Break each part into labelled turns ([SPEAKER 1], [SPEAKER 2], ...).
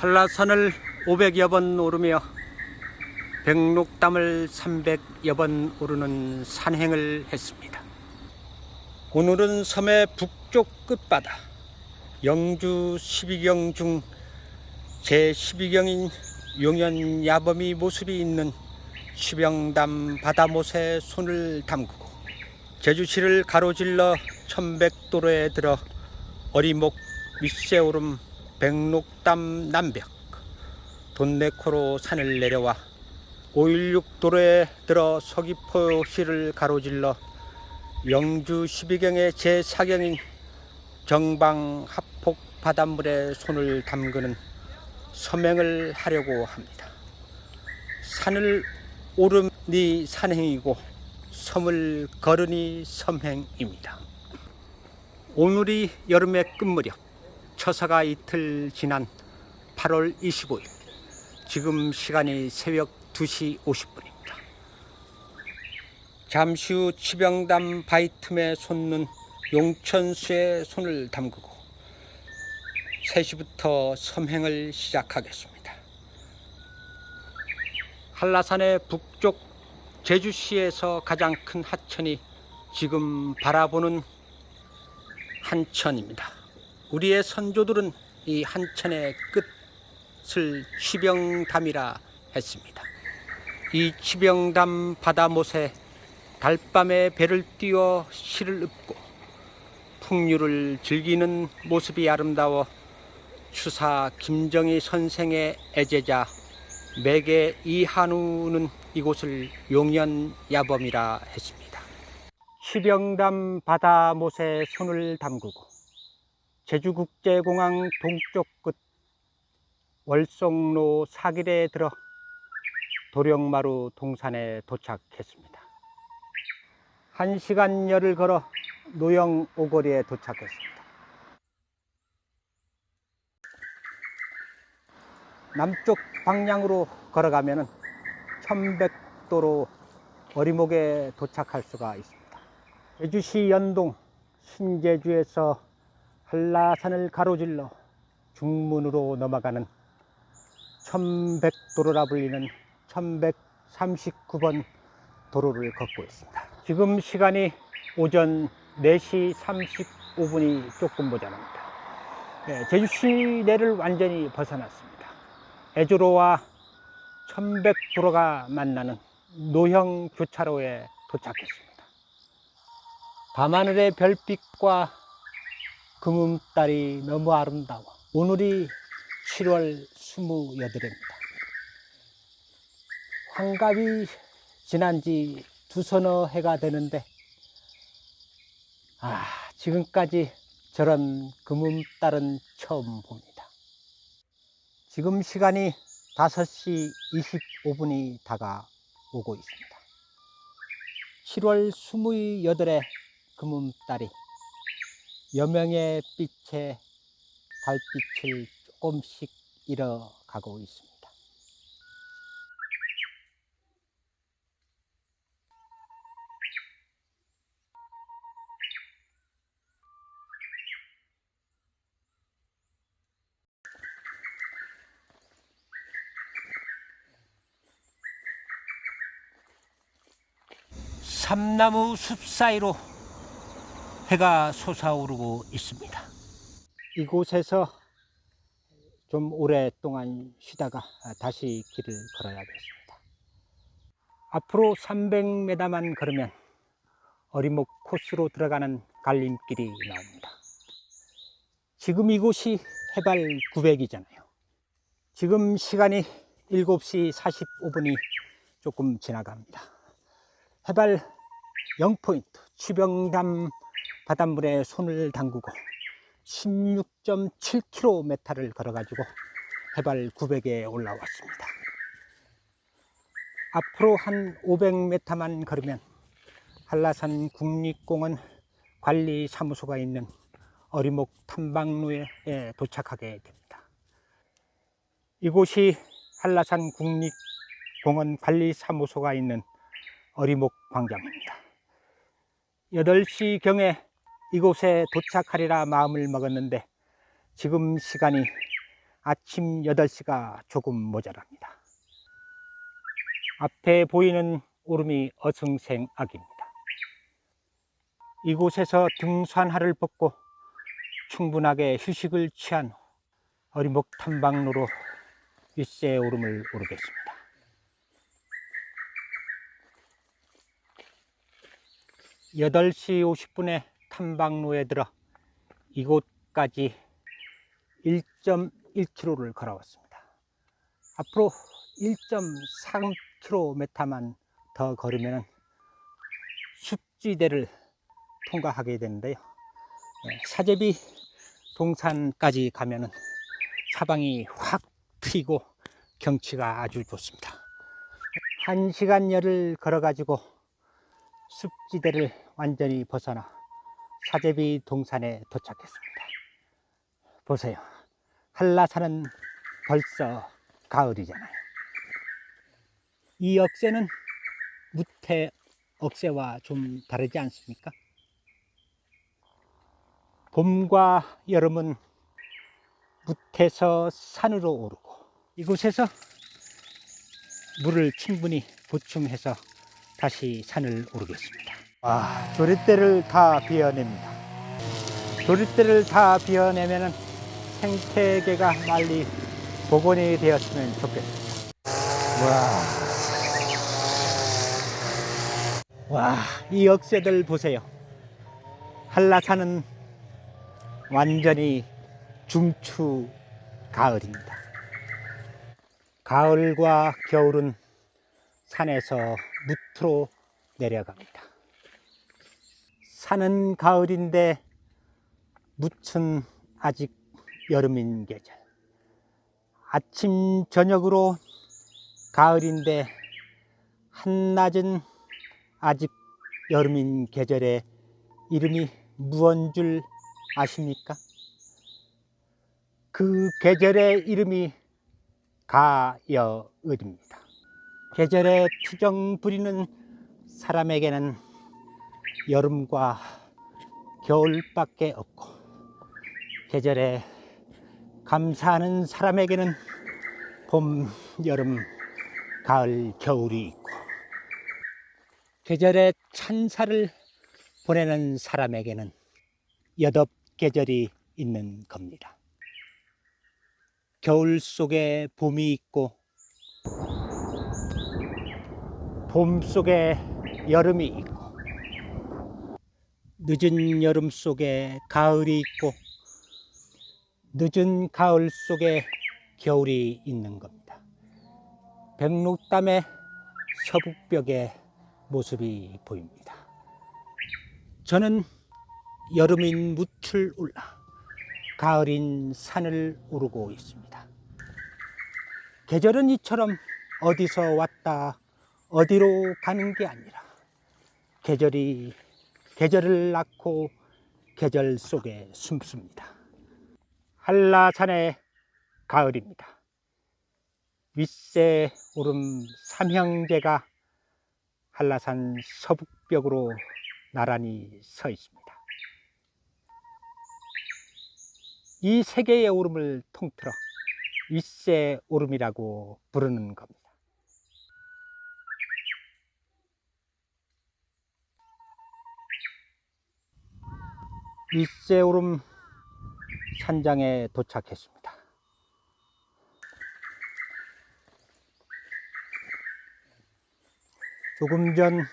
[SPEAKER 1] 한라산을 500여 번 오르며 백록담을 300여 번 오르는 산행을 했습니다. 오늘은 섬의 북쪽 끝바다 영주 12경 중 제12경인 용연 야범이 모습이 있는 시병담 바다못에 손을 담그고 제주시를 가로질러 천백도로에 들어 어리목 윗세오름 백록담 남벽 돈내코로 산을 내려와 516 도로에 들어 서귀포시를 가로질러 영주 12경의 제4경인 정방 합폭 바닷물에 손을 담그는 서명을 하려고 합니다. 산을 오르니 산행이고 섬을 걸으니 섬행입니다. 오늘이 여름의 끝무렵 처사가 이틀 지난 8월 25일 지금 시간이 새벽 2시 50분입니다. 잠시 후 치병담 바위 틈에 솟는 용천수에 손을 담그고 3시부터 섬행을 시작하겠습니다. 한라산의 북쪽 제주시에서 가장 큰 하천이 지금 바라보는 한천입니다. 우리의 선조들은 이 한천의 끝을 치병담이라 했습니다. 이 치병담 바다못에 달밤에 배를 띄워 실을 읊고 풍류를 즐기는 모습이 아름다워 추사 김정희 선생의 애제자 매개 이한우는 이곳을 용연 야범이라 했습니다. 시병담 바다 못에 손을 담그고 제주국제공항 동쪽 끝 월송로 사길에 들어 도령마루 동산에 도착했습니다. 한 시간여를 걸어 노영 오거리에 도착했습니다. 남쪽 방향으로 걸어가면 천백도로 어리목에 도착할 수가 있습니다. 제주시 연동 신제주에서 한라산을 가로질러 중문으로 넘어가는 천백도로라 불리는 1139번 도로를 걷고 있습니다. 지금 시간이 오전 4시 35분이 조금 모자랍니다. 네, 제주 시내를 완전히 벗어났습니다. 애주로와 천백도로가 만나는 노형 교차로에 도착했습니다. 밤하늘의 별빛과 금음달이 너무 아름다워. 오늘이 7월 28일입니다. 환갑이 지난 지 두서너 해가 되는데, 아, 지금까지 저런 금음달은 처음 봅니다. 지금 시간이 5시 25분이 다가오고 있습니다. 7월 28의 금음달이 여명의 빛에 달빛을 조금씩 잃어가고 있습니다. 삼나무 숲 사이로 해가 솟아오르고 있습니다. 이곳에서 좀 오랫동안 쉬다가 다시 길을 걸어야겠습니다. 앞으로 300m만 걸으면 어리목 코스로 들어가는 갈림길이 나옵니다. 지금 이곳이 해발 900이잖아요. 지금 시간이 7시 45분이 조금 지나갑니다. 해발 0포인트 취병담 바닷물에 손을 담그고 16.7km를 걸어가지고 해발 900에 올라왔습니다. 앞으로 한 500m만 걸으면 한라산 국립공원 관리사무소가 있는 어리목 탐방로에 도착하게 됩니다. 이곳이 한라산 국립공원 관리사무소가 있는 어리목 광장입니다. 8시경에 이곳에 도착하리라 마음을 먹었는데 지금 시간이 아침 8시가 조금 모자랍니다. 앞에 보이는 오름이 어승생악입니다. 이곳에서 등산화를 벗고 충분하게 휴식을 취한 후 어리목 탐방로로 윗세 오름을 오르겠습니다. 여덟 시 50분에 탐방로에 들어 이곳까지 1.1km를 걸어왔습니다. 앞으로 1.3km만 더 걸으면 숲지대를 통과하게 되는데요. 네, 사제비 동산까지 가면은 사방이 확 트이고 경치가 아주 좋습니다. 한 시간 열을 걸어가지고 숲지대를 완전히 벗어나 사제비 동산에 도착했습니다. 보세요. 한라산은 벌써 가을이잖아요. 이 억새는 무태 억새와 좀 다르지 않습니까? 봄과 여름은 무태서 산으로 오르고 이곳에서 물을 충분히 보충해서 다시 산을 오르겠습니다. 와, 조릿대를 다 비워냅니다. 조릿대를 다 비워내면 생태계가 빨리 복원이 되었으면 좋겠습니다. 와, 와, 이 역새들 보세요. 한라산은 완전히 중추 가을입니다. 가을과 겨울은 산에서 무트로 내려갑니다. 산은 가을인데 무은 아직 여름인 계절. 아침 저녁으로 가을인데 한낮은 아직 여름인 계절의 이름이 무언 줄 아십니까? 그 계절의 이름이 가여을입니다. 계절의 투정 부리는 사람에게는 여름과 겨울밖에 없고 계절에 감사하는 사람에게는 봄, 여름, 가을, 겨울이 있고 계절의 찬사를 보내는 사람에게는 여덟 계절이 있는 겁니다. 겨울 속에 봄이 있고 봄 속에 여름이 있고 늦은 여름 속에 가을이 있고 늦은 가을 속에 겨울이 있는 겁니다. 백록담의 서북벽의 모습이 보입니다. 저는 여름인 무출 올라 가을인 산을 오르고 있습니다. 계절은 이처럼 어디서 왔다 어디로 가는 게 아니라 계절이 계절을 낳고 계절 속에 숨습니다. 한라산의 가을입니다. 윗세 오름 삼형제가 한라산 서북벽으로 나란히 서 있습니다. 이세 개의 오름을 통틀어 윗세 오름이라고 부르는 겁니다. 윗세 오름 산장에 도착했습니다. 조금 전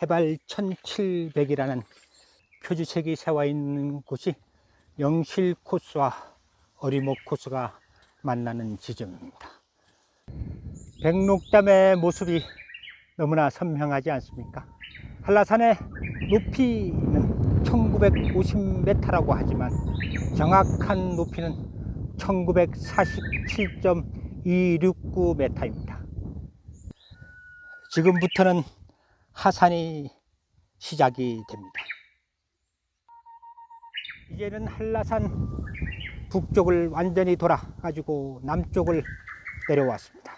[SPEAKER 1] 해발 1700이라는 표지책이 세워 있는 곳이 영실 코스와 어리목 코스가 만나는 지점입니다. 백록담의 모습이 너무나 선명하지 않습니까? 한라산의 높이는 1950m라고 하지만 정확한 높이는 1947.269m입니다. 지금부터는 하산이 시작이 됩니다. 이제는 한라산 북쪽을 완전히 돌아 가지고 남쪽을 내려왔습니다.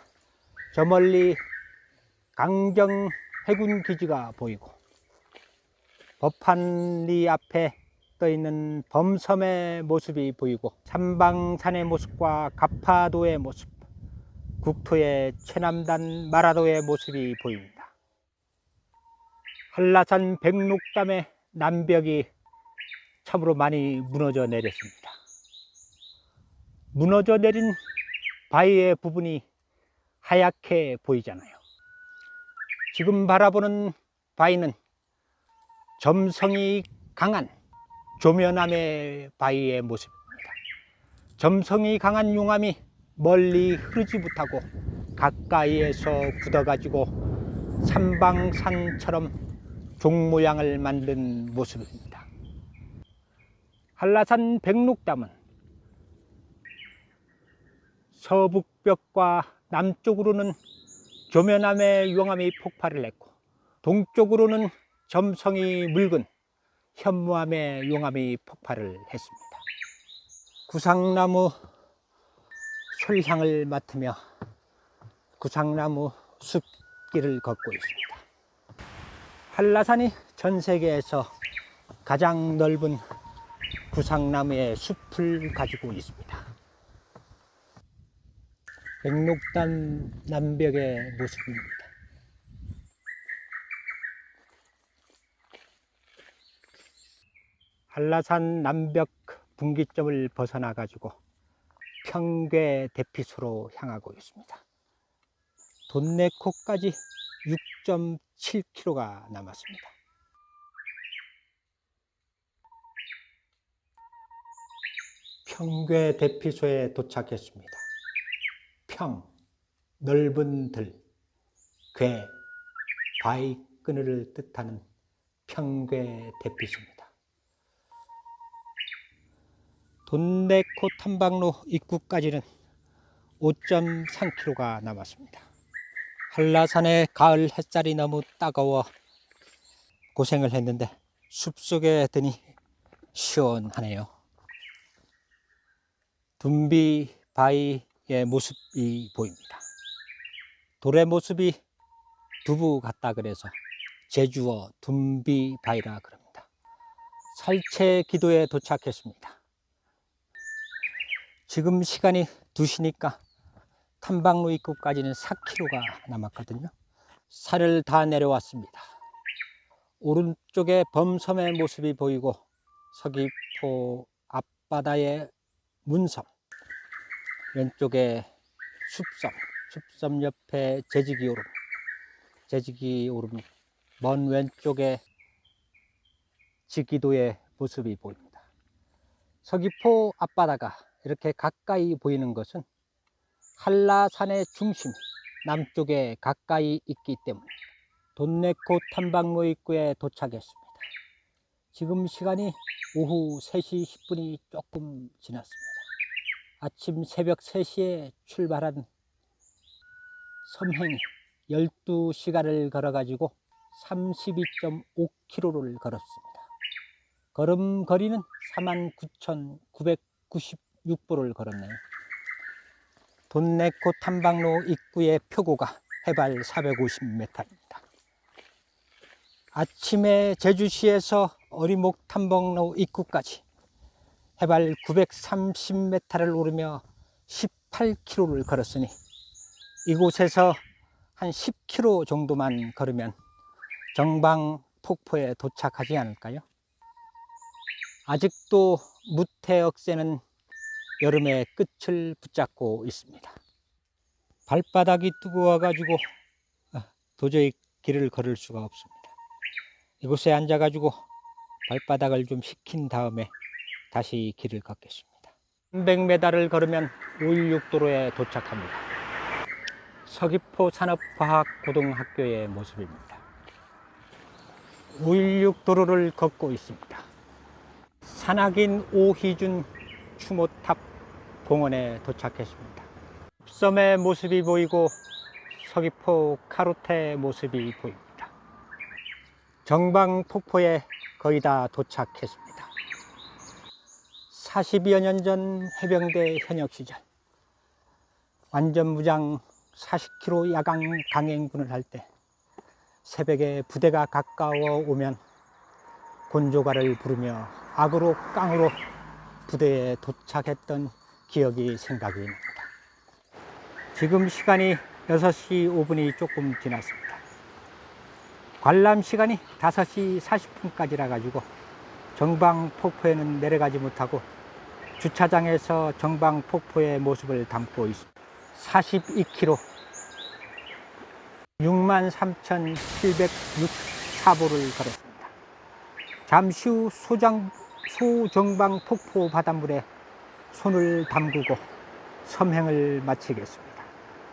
[SPEAKER 1] 저 멀리 강정 해군 기지가 보이고 법한리 앞에 떠 있는 범섬의 모습이 보이고 삼방산의 모습과 가파도의 모습, 국토의 최남단 마라도의 모습이 보입니다. 한라산 백록담의 남벽이 참으로 많이 무너져 내렸습니다. 무너져 내린 바위의 부분이 하얗게 보이잖아요. 지금 바라보는 바위는 점성이 강한 조면암의 바위의 모습입니다. 점성이 강한 용암이 멀리 흐르지 못하고 가까이에서 굳어가지고 삼방산처럼 종 모양을 만든 모습입니다. 한라산 백록담은 서북벽과 남쪽으로는 조면암의 용암이 폭발을 했고 동쪽으로는 점성이 묽은 현무암의 용암이 폭발을 했습니다. 구상나무 솔향을 맡으며 구상나무 숲길을 걷고 있습니다. 한라산이 전 세계에서 가장 넓은 구상나무의 숲을 가지고 있습니다. 백록담 남벽의 모습입니다. 한라산 남벽 분기점을 벗어나 가지고 평괴 대피소로 향하고 있습니다. 돈내코까지 6.7km가 남았습니다. 평괴 대피소에 도착했습니다. 평, 넓은 들, 괴, 바위 그늘을 뜻하는 평괴 대피소입니다. 돈내코 탐방로 입구까지는 5.3km가 남았습니다. 한라산의 가을 햇살이 너무 따가워 고생을 했는데 숲속에 드니 시원하네요. 둠비 바위의 모습이 보입니다. 돌의 모습이 두부 같다 그래서 제주어 둠비 바위라 그럽니다. 살채 기도에 도착했습니다. 지금 시간이 2시니까 탐방로 입구까지는 4km가 남았거든요. 산을 다 내려왔습니다. 오른쪽에 범섬의 모습이 보이고 서귀포 앞바다의 문섬, 왼쪽에 숲섬, 숲섬 옆에 제지기 오름, 제지기 오름 먼 왼쪽에 지기도의 모습이 보입니다. 서귀포 앞바다가 이렇게 가까이 보이는 것은 한라산의 중심이 남쪽에 가까이 있기 때문입니다. 돈내코 탐방로 입구에 도착했습니다. 지금 시간이 오후 3시 10분이 조금 지났습니다. 아침 새벽 3시에 출발한 섬행이 12시간을 걸어가지고 32.5km를 걸었습니다. 걸음거리는 49,996보를 걸었네요. 돈내코 탐방로 입구의 표고가 해발 450m입니다. 아침에 제주시에서 어리목 탐방로 입구까지 해발 930m를 오르며 18km를 걸었으니 이곳에서 한 10km 정도만 걸으면 정방 폭포에 도착하지 않을까요? 아직도 무태 억새는 여름의 끝을 붙잡고 있습니다. 발바닥이 뜨거워 가지고 아, 도저히 길을 걸을 수가 없습니다. 이곳에 앉아 가지고 발바닥을 좀 식힌 다음에 다시 길을 걷겠습니다. 300m를 걸으면 516도로에 도착합니다. 서귀포 산업과학고등학교의 모습입니다. 516 도로를 걷고 있습니다. 산악인 오희준 추모탑 공원에 도착했습니다. 숲섬의 모습이 보이고 서귀포 카루테 모습이 보입니다. 정방 폭포에 거의 다 도착했습니다. 40여 년 전 해병대 현역 시절 완전 무장 40km 야간 강행군을 할 때 새벽에 부대가 가까워 오면 곤조가를 부르며 악으로 깡으로 부대에 도착했던 기억이 생각이 납니다. 지금 시간이 6시 5분이 조금 지났습니다. 관람 시간이 5시 40분까지라 가지고 정방 폭포에는 내려가지 못하고 주차장에서 정방 폭포의 모습을 담고 있습니다. 42km 63,764보를 걸었습니다. 잠시 후 소장, 소정방 폭포 바닷물에 손을 담그고 섬행을 마치겠습니다.